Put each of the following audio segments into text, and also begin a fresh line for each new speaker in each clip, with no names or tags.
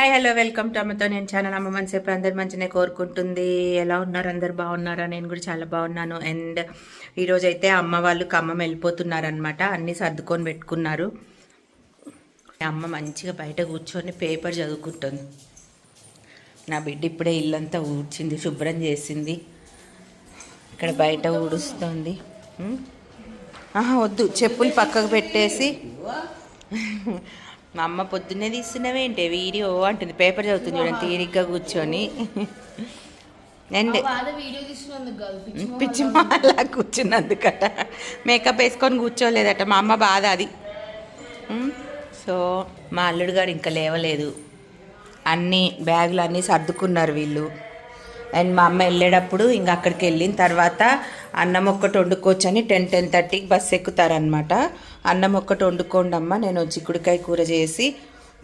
Hi hello welcome to అమ్మతో నేను channel అమ్మ మంచి చెప్పి అందరు మంచినే కోరుకుంటుంది. ఎలా ఉన్నారు? అందరు బాగున్నారా? నేను కూడా చాలా బాగున్నాను. అండ్ ఈరోజు అయితే అమ్మ వాళ్ళు ఖమ్మం వెళ్ళిపోతున్నారనమాట అన్నీ సర్దుకొని పెట్టుకున్నారు. అమ్మ మంచిగా బయట కూర్చొని పేపర్ చదువుకుంటుంది. నా బిడ్డ ఇప్పుడే ఇల్లంతా ఊడ్చింది శుభ్రం చేసింది. ఇక్కడ బయట ఊడుస్తుంది. ఆహా వద్దు. చెప్పులు పక్కకు పెట్టేసి. మా అమ్మ పొద్దున్నే తీస్తున్నావేంటి? వీడియో అంటుంది. పేపర్ చదువుతుంది చూడండి. తీరిగ్గా కూర్చొని. అండ్
పిచ్చి
అలా కూర్చున్నందుకట. మేకప్ వేసుకొని కూర్చోలేదట. మా అమ్మ బాధ అది. సో మా అల్లుడు గారు ఇంకా లేవలేదు. అన్ని బ్యాగులు అన్నీ సర్దుకున్నారు వీళ్ళు. అండ్ మా అమ్మ వెళ్ళేటప్పుడు ఇంకా అక్కడికి వెళ్ళిన తర్వాత అన్నం ఒక్కటి వండుకోవచ్చని టెన్ టెన్ థర్టీకి బస్సు ఎక్కుతారనమాట అన్నం ఒక్కటి వండుకోండి అమ్మ. నేను చిక్కుడుకాయ కూర చేసి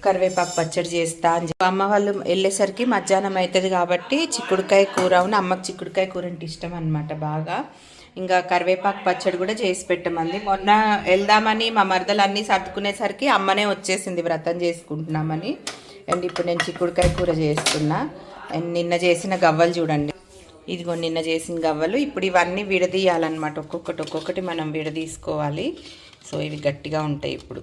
కరివేపాకు పచ్చడి చేస్తా అని చెప్పి. అమ్మ వాళ్ళు వెళ్ళేసరికి మధ్యాహ్నం అవుతుంది కాబట్టి చిక్కుడుకాయ కూర అవును అమ్మకి చిక్కుడుకాయ కూర అంటే ఇష్టం అనమాట బాగా. ఇంకా కరివేపాకు పచ్చడి కూడా చేసి పెట్టమంది. మొన్న వెళ్దామని మా మరదలు అన్నీ సర్దుకునేసరికి అమ్మనే వచ్చేసింది వ్రతం చేసుకుంటున్నామని. అండ్ ఇప్పుడు నేను చిక్కుడుకాయ కూర చేస్తున్నా. అండ్ నిన్న చేసిన గవ్వలు చూడండి. ఇదిగో నిన్న చేసిన గవ్వలు. ఇప్పుడు ఇవన్నీ విడదీయాలన్నమాట. ఒక్కొక్కటి ఒక్కొక్కటి మనం విడదీసుకోవాలి. సో ఇవి గట్టిగా ఉంటాయి ఇప్పుడు.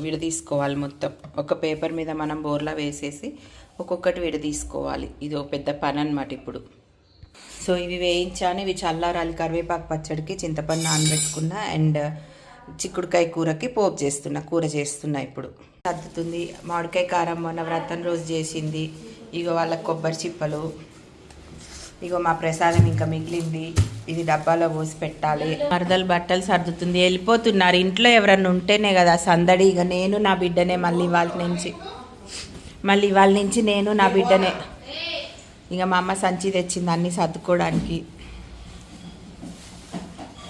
విడదీసుకోవాలి మొత్తం. ఒక పేపర్ మీద మనం బోర్లా వేసేసి ఒక్కొక్కటి విడదీసుకోవాలి. ఇది ఒక పెద్ద పని అనమాట ఇప్పుడు. సో ఇవి వేయించాను. ఇవి చల్లారాలి కరివేపాకు పచ్చడికి చింతపండు నానబెట్టుకున్న అండ్ చిక్కుడుకాయ కూరకి పోపు చేస్తున్నా కూర చేస్తున్నా ఇప్పుడు. సర్దుతుంది. మామిడికాయ కారం మొన్న వ్రతం రోజు చేసింది. ఇగో వాళ్ళ కొబ్బరి చిప్పలు. ఇగో మా ప్రసాదం ఇంకా మిగిలింది. ఇది డబ్బాలో పోసి పెట్టాలి. మరదలు బట్టలు సర్దుతుంది. వెళ్ళిపోతున్నారు. ఇంట్లో ఎవరన్నా ఉంటేనే కదా సందడి. ఇక నేను నా బిడ్డనే మళ్ళీ ఇవాళ నుంచి. మళ్ళీ ఇవాళ నుంచి నేను నా బిడ్డనే. ఇక మా అమ్మ సంచి తెచ్చింది అన్నీ సర్దుకోవడానికి.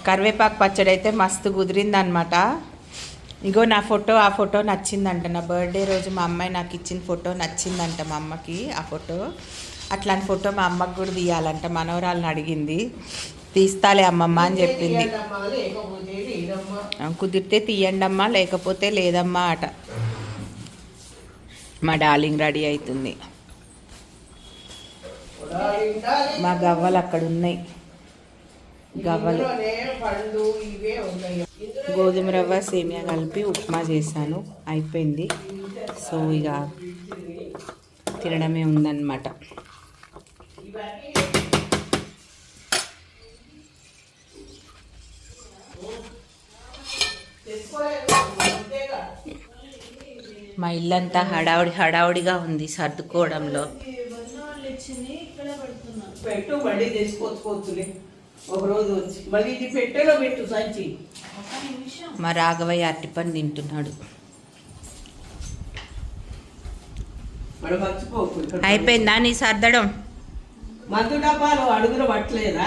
కరివేపాకు పచ్చడి అయితే మస్తు కుదిరిందనమాట ఇగో నా ఫోటో ఆ ఫోటో నచ్చిందంట. నా బర్త్డే రోజు మా అమ్మాయి నాకు ఇచ్చిన ఫోటో నచ్చిందంట మా అమ్మకి ఆ ఫోటో. అట్లాంటి ఫోటో మా అమ్మకి కూడా తీయాలంట. మనవరాలను అడిగింది. తీస్తాలే అమ్మమ్మ అని చెప్పింది. కుదిరితే తీయండి అమ్మా లేకపోతే లేదమ్మా అట. మా డార్లింగ్ రెడీ అవుతుంది మా గవ్వలు అక్కడ ఉన్నాయి గవ్వలు గోధుమ రవ్వ సేమియా కలిపి ఉప్మా చేశాను. అయిపోయింది. సో ఇక తినడమే ఉందన్నమాట. మా ఇల్లంతా హడావుడి హడావుడిగా ఉంది సర్దుకోవడంలో.
పెట్టు మళ్ళీ తెచ్చుకోవచ్చుకోవచ్చులే ఒక రోజు వచ్చి. మళ్ళీ ఇది పెట్టెలో పెట్టు సంచి.
మా రాఘవయ్య అరటిపండు తింటున్నాడు. అయిపోయిందా నీ సర్దడం?
మందు డబ్బాలు అడుగున పట్టలేదా?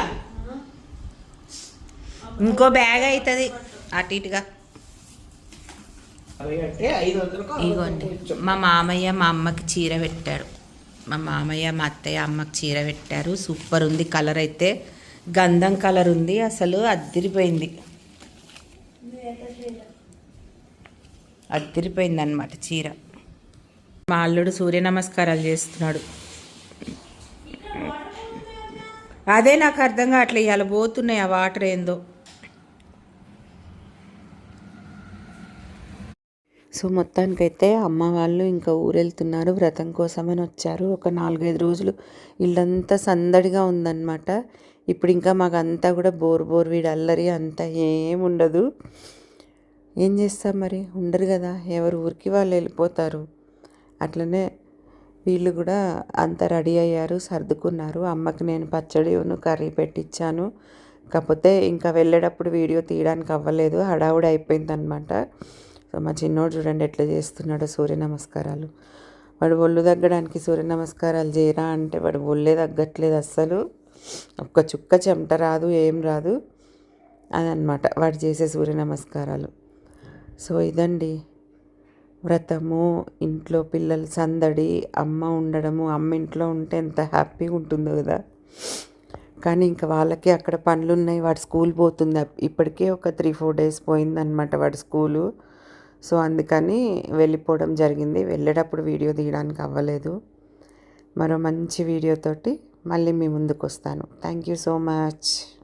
ఇంకో బ్యాగ్ అవుతుంది అటు ఇటుగా. ఇగోండి. మా మామయ్య మా అమ్మకి చీర పెట్టారు మా మామయ్య మా అత్తయ్య అమ్మకి చీర పెట్టారు. సూపర్ ఉంది. కలర్ అయితే గంధం కలర్ ఉంది. అసలు అద్దిరిపోయింది. అద్దిరిపోయింది అనమాట చీర. మా అల్లుడు సూర్య నమస్కారాలు చేస్తున్నాడు. అదే నాకు అర్థం కావట్లే ఇవాళ పోతున్నాయి ఆ వాటర్ ఏందో. సో మొత్తానికైతే అమ్మ వాళ్ళు ఇంకా ఊరెళ్తున్నారు వ్రతం కోసమని వచ్చారు. ఒక నాలుగైదు రోజులు ఇల్లంతా సందడిగా ఉందన్నమాట. ఇప్పుడు ఇంకా మాకు అంతా కూడా బోర్ బోర్ వీడు అల్లరి అంతా ఏం ఉండదు. ఏం చేస్తాం మరి? ఉండరు కదా ఎవరు ఊరికి వాళ్ళు వెళ్ళిపోతారు. అట్లనే వీళ్ళు కూడా అంత రెడీ అయ్యారు సర్దుకున్నారు. అమ్మకి నేను పచ్చడిను కర్రీ పెట్టించాను కాకపోతే ఇంకా వెళ్ళేటప్పుడు వీడియో తీయడానికి అవ్వలేదు హడావుడి అయిపోయిందనమాట సో మా చిన్నోడు చూడండి ఎట్లా చేస్తున్నాడో సూర్య నమస్కారాలు. వాడు ఒళ్ళు తగ్గడానికి సూర్య నమస్కారాలు చేయరా అంటే వాడు ఒళ్ళే తగ్గట్లేదు అస్సలు. ఒక్క చుక్క చెమట రాదు ఏం రాదు అదనమాట వాడు చేసే సూర్య నమస్కారాలు. సో ఇదండి. వ్రతము ఇంట్లో పిల్లలు సందడి అమ్మ ఉండడము అమ్మ ఇంట్లో ఉంటే ఎంత హ్యాపీగా ఉంటుందో కదా. కానీ ఇంకా వాళ్ళకి అక్కడ పనులు ఉన్నాయి వాడు స్కూల్ పోతుంది. ఇప్పటికే ఒక త్రీ ఫోర్ డేస్ పోయిందనమాట వాడి స్కూలు. సో అందుకని వెళ్ళిపోవడం జరిగింది. వెళ్ళేటప్పుడు వీడియో తీయడానికి అవ్వలేదు. మరో మంచి వీడియోతోటి మళ్ళీ మీ ముందుకు వస్తాను థ్యాంక్ యూ సో మచ్.